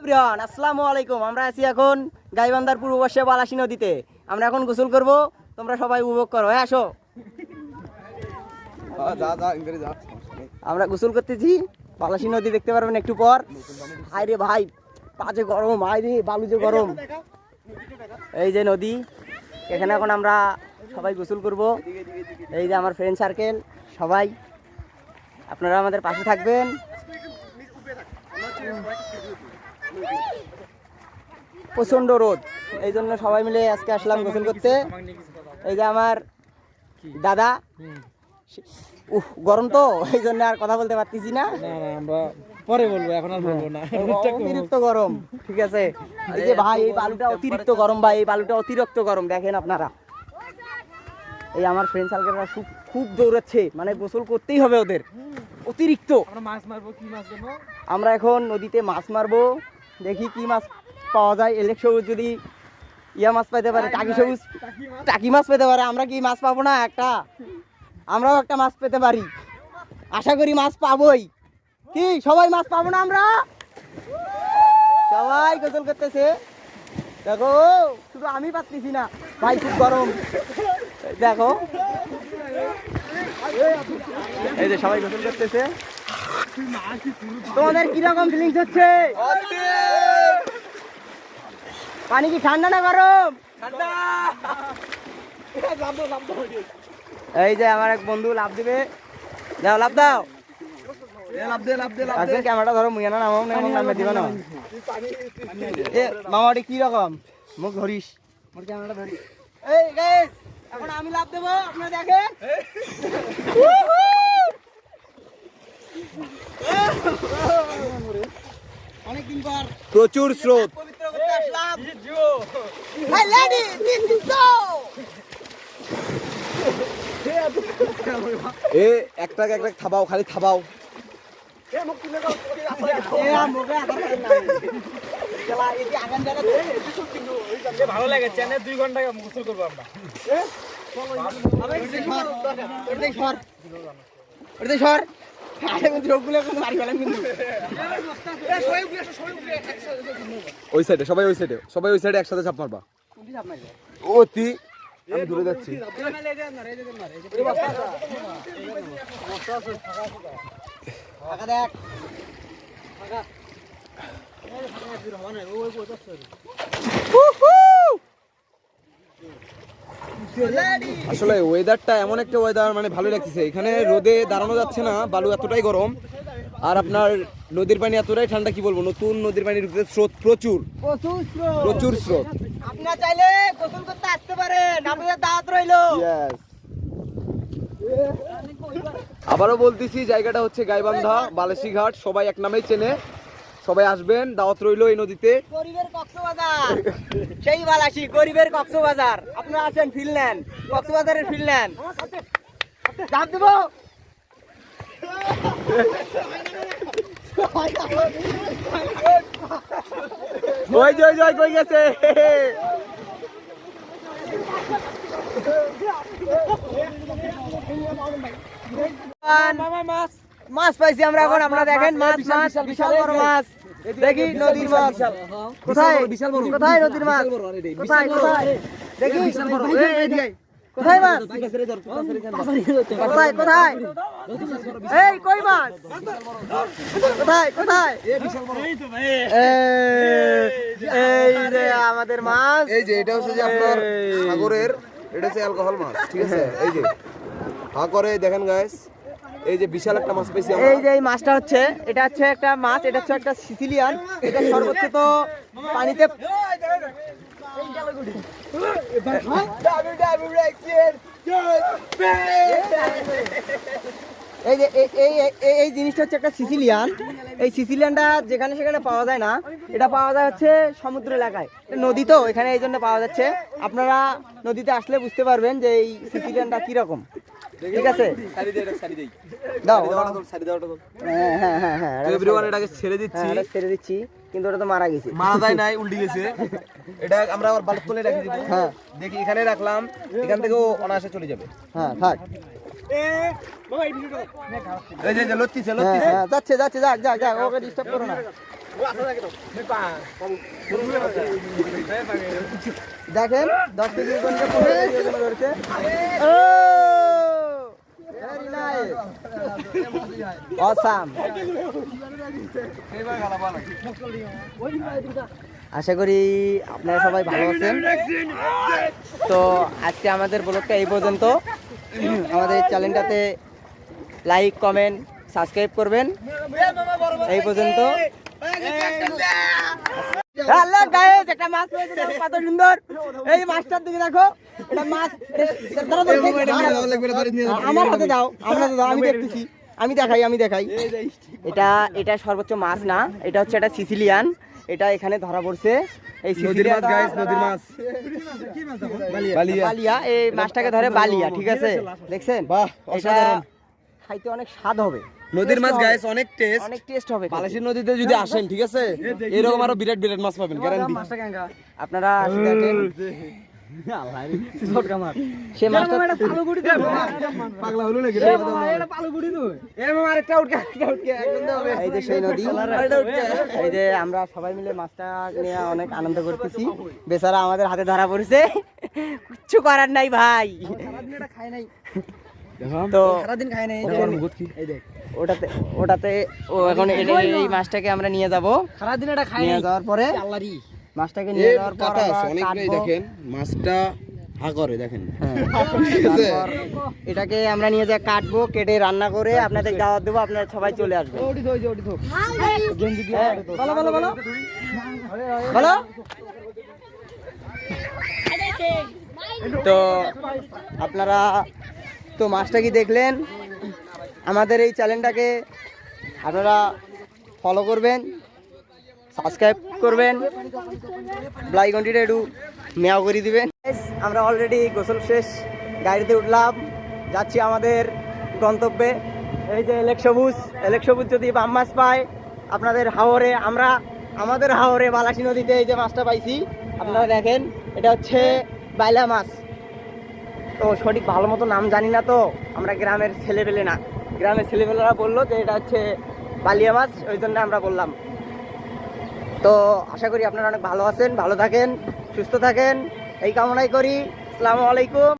Everyone আসসালামু আলাইকুম। আমরা আছি এখন গাইবান্ধার পূর্ব পাশে বালাসী নদীতে। আমরা এখন গোসল করব তোমরা সবাই উপভোগ করো। হ্যাঁ আসো। আমরা গোসল করতেছি। বালাসী নদী দেখতে পারবেন একটু পর। হাই রে ভাই পাজে গরম হাই রে বালু যে গরম। এই যে নদী এখানে এখন আমরা সবাই গোসল করব। এই যে আমার ফ্রেন্ড সার্কেল সবাই। আপনারা আমাদের পাশে থাকবেন। প্রচণ্ড রোদ। এই জন্য সবাই মিলে আজকে আসলাম গোসল করতে। এই যে আমার দাদা। উফ গরম তো এই জন্য আর কথা বলতে পারতেছি না। আমরা পরে বলব এখন আর বলব না। অতিরিক্ত গরম ঠিক আছে? এই যে ভাই এই বালুটা অতিরিক্ত গরম ভাই এই বালুটা অতিরিক্ত গরম দেখেন আপনারা। এই আমার ফ্রেন্ড সার্কেলরা খুব খুব দৌড়াচ্ছে মানে গোসল করতেই হবে ওদের। অতিরিক্ত। আমরা মাছ মারবো কি মাছ আমরা এখন নদীতে মাছ মারবো। দেখি কি মাছ পাওয়া যায়। এলেক সবুজ যদি ইয়া মাছ পাইতে পারে টাকি সবুজ। টাকি মাছ। পেতে পারে আমরা কি মাছ পাবো না একটা? আমরাও একটা মাছ পেতে পারি। আশা করি মাছ পাবোই। কি সবাই মাছ পাবো না আমরা? সবাই গোসল করতেছে। দেখো শুধু আমি পাচ্ছি না। ভাই খুব গরম। দেখো। এই যে সবাই গোসল করতেছে। তোমাদের কীরকম ফিলিংস হচ্ছে? পানি কি ঠান্ডা না গরম? এই যে আমার এক বন্ধু লাভ দিবে। দাও, লাভ দাও। নামে দিবা এ মামাটি কি রকম ধরিস। আমি লাভ দেবো, আপনারা দেখেন অনেকদিন পর প্রচুর স্রোত পবিত্র করতে আসলাম Hey lady, this is স্রোত এ একটা একটা থাবাও খালি থাবাও। ভালো লাগে চ্যানেল দুই ঘণ্টা গোসল করব আমরা সর। সর। ওই সাইডে সবাই ওই সাইডে সবাই ওই সাইডে একসাথে চাপ মারবা ও, তি, আমি দূরে যাচ্ছি। আসলে ওয়েদারটা এমন একটা ওয়েদার মানে ভালো লাগতেছে। এখানে রোদে দাঁড়ানো যাচ্ছে না বালু এতটাই গরম। আর আপনার নদীর পানি এতটাই ঠান্ডা কি বলব? নতুন নদীর পানির স্রোত প্রচুর। প্রচুর স্রোত। আপনারা চাইলে গোসল করতে আসতে পারেন। আপনাদের দাওয়াত রইল। আবারও বলতেছি জায়গাটা হচ্ছে গাইবান্ধা বালাসি ঘাট সবাই এক নামেই চেনে। সবাই আসবেন দাওয়াত রইল এই নদীতে। গরিবের কক্সবাজার। সেই বালাসি গরিবের কক্সবাজার। আপনারা আছেন ফিল নেন। কক্সবাজারের ফিল নেন। চাপ দেবো? ওই যে ওই যে ওই কই গেছে। মাছ মাছ পাইছি আমরা এখন আপনারা দেখেন মাছ মাছ বিশাল বড় মাছ। দেখি নদীর মাছ। কোথায়? বিশাল বড় কোথায় নদীর মাছ? কোথায় কোথায়? দেখি এই, এদিকে। কোথায় মাছ? কোথায় কোথায়? এই কই মাছ কোথায়? কোথায়? এই, এই। যে আমাদের মাছ। এই যে এটা হচ্ছে যে আপনার সাগরের এটা হচ্ছে অ্যালকোহল মাছ ঠিক আছে? এই যে হা করে দেখেন গাইস এই যে বিশাল একটা মাছ পেয়েছি এই যে এই মাছটা হচ্ছে, এটা হচ্ছে একটা মাছ, এটা হচ্ছে একটা সিসিলিয়ান। এটা সর্বোচ্চ তো পানিতে এই যে, এই এই, এই- জিনিসটা হচ্ছে একটা সিসিলিয়ান। এই সিসিলিয়ানটা যেখানে সেখানে পাওয়া যায় না, এটা পাওয়া যায় হচ্ছে সমুদ্র এলাকায়। নদী তো এখানে এই জন্য পাওয়া যাচ্ছে। আপনারা নদীতে আসলে বুঝতে পারবেন যে এই সিসিলিয়ানটা কীরকম। ঠিক আছে? দাও হ্যাঁ হ্যাঁ হ্যাঁ হ্যাঁ এভরিওয়ান এটাকে ছেড়ে দিচ্ছি। হ্যাঁ, ছেড়ে দিচ্ছি কিন্তু ওটা তো মারা গেছে। মারা যায় নাই উল্টে গেছে। এটা আমরা আবার বালুর তলে রেখে দিব। হ্যাঁ। দেখি এখানে রাখলাম এখান থেকেও অনায়াসে চলে যাবে। হ্যাঁ থাক। হ্যাঁ হ্যাঁ যাচ্ছে যাচ্ছে যাক যাক যাক ওকে ডিস্টার্ব করো না। দেখেন দশ কেজি ওজনকে পনেরো কেজি ওজন ধরেছে ও ভেরি নাইস আশা করি আপনারা সবাই ভালো আছেন। তো আজকে আমাদের ব্লগটা এই পর্যন্ত। আমাদের চ্যানেলটাতে লাইক, কমেন্ট, সাবস্ক্রাইব করবেন। এই পর্যন্ত। হ্যালো গাইস একটা মাছ পেয়েছে কত সুন্দর। এই মাছটার দিকে দেখো এটা মাছ এটা- দাঁড়াও, দাঁড়াও, আমার হাতে দাও আমার হাতে দাও আমি দেখতেছি আমি দেখাই আমি দেখাই। এটা এটা সর্বোচ্চ মাছ না এটা হচ্ছে এটা সিসিলিয়ান এটা এখানে ধরা পড়ছে। এই নদীর মাছ গাইস নদীর মাছ। বালিয়া। বালিয়া এই মাছটাকে ধরে বালিয়া ঠিক আছে? দেখছেন? বাহ, এটা অসাধারণ। খাইতে অনেক স্বাদ হবে। নদীর মাছ গাইস অনেক টেস্ট অনেক টেস্ট হবে। বালাসির নদীতে যদি আসেন ঠিক আছে? এরকম আরও বিরাট বিরাট মাছ পাবেন গ্যারান্টি আপনারা সে মাছটা পাগলা হলো নাকি এই যে সেই নদী। এই যে আমরা সবাই মিলে মাছটা নিয়ে অনেক আনন্দ করতেছি। বেচারা আমাদের হাতে ধরা পড়েছে। কিচ্ছু করার নাই ভাই। খাই নাই। ওটাতে ওটাতে ও এখন এই- মাছটাকে আমরা নিয়ে যাব। সারাদিন খাই নিয়ে যাওয়ার পরে মাছটাকে নিয়ে যাওয়ার পর অনেকটাই দেখেন মাছটা হা করে দেখেন। হ্যাঁ। এটাকে আমরা নিয়ে যা কাটবো কেটে রান্না করে আপনাদের দাওয়াত দেবো আপনারা সবাই চলে আসবেন। হ্যাঁ, বলো বলো। বলো। বলো। তো আপনারা তো মাছটা কি দেখলেন? আমাদের এই চ্যানেলটাকে আপনারা ফলো করবেন সাবস্ক্রাইব করবেন ব্লাই ঘন্টিটা একটু মেয়াও করে দিবেন। আমরা অলরেডি গোসল শেষ, গাড়িতে উঠলাম, যাচ্ছি আমাদের গন্তব্যে। এই যে এলেক সবুজ এলেক সবুজ যদি বাম মাছ পায়, আপনাদের হাওরে আমরা, আমাদের হাওরে বালাসী নদীতে এই যে মাছটা পাইছি, আপনারা দেখেন, এটা হচ্ছে বাইলা মাছ। তো সঠিক ভালো মতো নাম জানি না তো, আমরা গ্রামের ছেলেপেলে না। গ্রামের ছেলেপেলেরা বলল যে এটা হচ্ছে বালিয়া মাছ, ওই জন্য আমরা বললাম। তো আশা করি আপনারা অনেক ভালো আছেন, ভালো থাকেন, সুস্থ থাকেন, এই কামনাই করি। আসসালামু আলাইকুম।